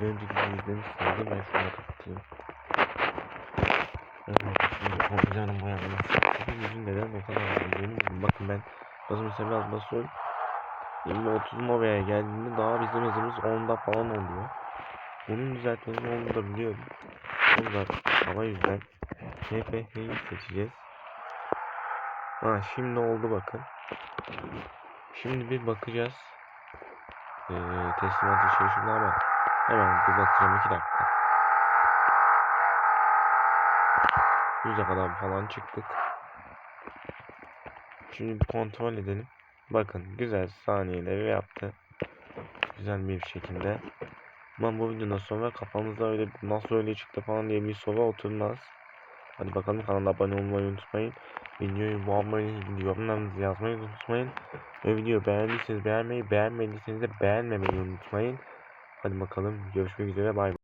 Bir önceki videoyu izlemişsinizdir. Ben şunu kapatayım. Evet şimdi hobilerin boyanması. Tabii yüzün neden o kadar olduğunu. Bakın ben bazı mesela biraz basıyorum. 20-30 Nova'ya geldiğinde daha bizim hızımız 10'da falan oluyor. Bunun düzeltmesini onu da biliyorum. O hava yüzden HPH'yi seçeceğiz. Ha şimdi oldu bakın. Şimdi bir bakacağız. Ee, teslimat işi şurada ama hemen bakacağım 2 dakika. 100'e kadar falan çıktık. Şimdi bir kontrol edelim. Bakın güzel saniyeleri yaptı. Güzel bir şekilde. Ama bu videodan sonra kafamızda öyle nasıl öyle çıktı falan diye bir soru oturmaz. Hadi bakalım kanala abone olmayı unutmayın. Videoyu beğenmeyi, yorumlarınızı yazmayı unutmayın. Ve videoyu beğendiyseniz beğenmeyi, beğenmediyseniz de beğenmemeyi unutmayın. Hadi bakalım görüşmek üzere bay bay.